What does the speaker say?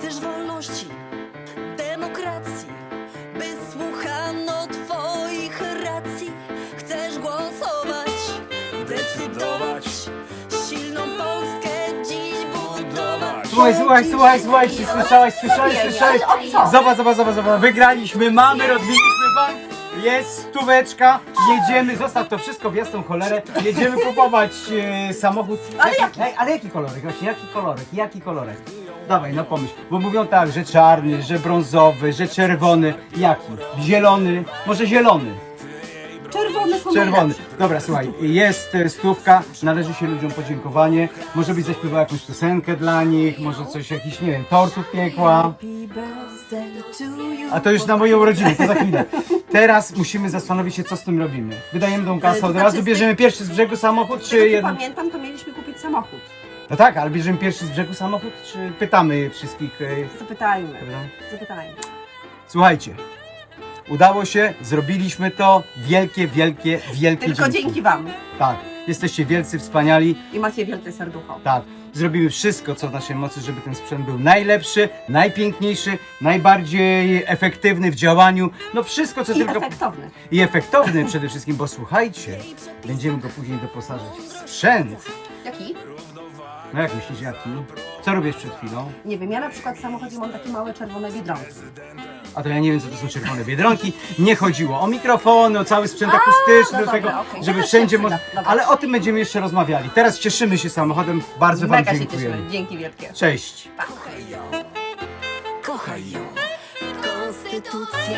Chcesz wolności, demokracji, by słuchano twoich racji. Chcesz głosować, decydować, silną Polskę dziś budować. Słuchaj, słuchaj, słuchaj, słuchaj, czy słyszałeś, słyszałeś, słyszałeś? Zobacz, zobacz, zobacz, zobacz, wygraliśmy, mamy, rozbiliśmy bank, jest stóweczka, jedziemy, zostaw to wszystko w jasną cholerę, jedziemy kupować e, samochód. Ale jaki? Ej, ale jaki kolorek, właśnie, jaki kolorek, jaki kolorek? Dawaj, no pomyśl, bo mówią tak, że czarny, że brązowy, że czerwony, jaki? Zielony, może zielony. Czerwony Czerwony. Dobra, słuchaj, jest e, stówka, należy się ludziom podziękowanie. Może byś zaśpiewał jakąś piosenkę dla nich, może coś, jakiś, nie wiem, tortów piekła. Happy birthday to you. A to już na moje urodziny, to za chwilę. Teraz musimy zastanowić się, co z tym robimy. Wydajemy tą kasę, to od znaczy razu tej- bierzemy pierwszy z brzegu samochód, czy co jeden... pamiętam, to mieliśmy kupić samochód. No tak, ale bierzemy pierwszy z brzegu samochód, czy pytamy wszystkich... e, Zapytajmy. prawda? Zapytajmy. Słuchajcie, udało się, zrobiliśmy to. Wielkie, wielkie, wielkie Tylko dzięki Wam. Tak, jesteście wielcy, wspaniali. I macie wielkie serducho. Tak, zrobimy wszystko, co w naszej mocy, żeby ten sprzęt był najlepszy, najpiękniejszy, najbardziej efektywny w działaniu. No wszystko, co I tylko. efektowny. I efektowny przede wszystkim, bo słuchajcie, będziemy go później doposażyć w sprzęt. Jaki? No jak myślisz, jaki? Co robisz przed chwilą? Nie wiem, ja na przykład w samochodzie mam takie małe czerwone biedronki. A to ja nie wiem, co to są czerwone biedronki. Nie chodziło o mikrofony, o cały sprzęt akustyczny, no do tego, dobra, okej. żeby wszędzie się można. przyda. Dobra. Ale o tym będziemy jeszcze rozmawiali. Teraz cieszymy się samochodem. Bardzo Wam Mega się dziękujemy. cieszymy. Dzięki wielkie. Cześć. Kochaj ją, kochaj ją, konstytucję.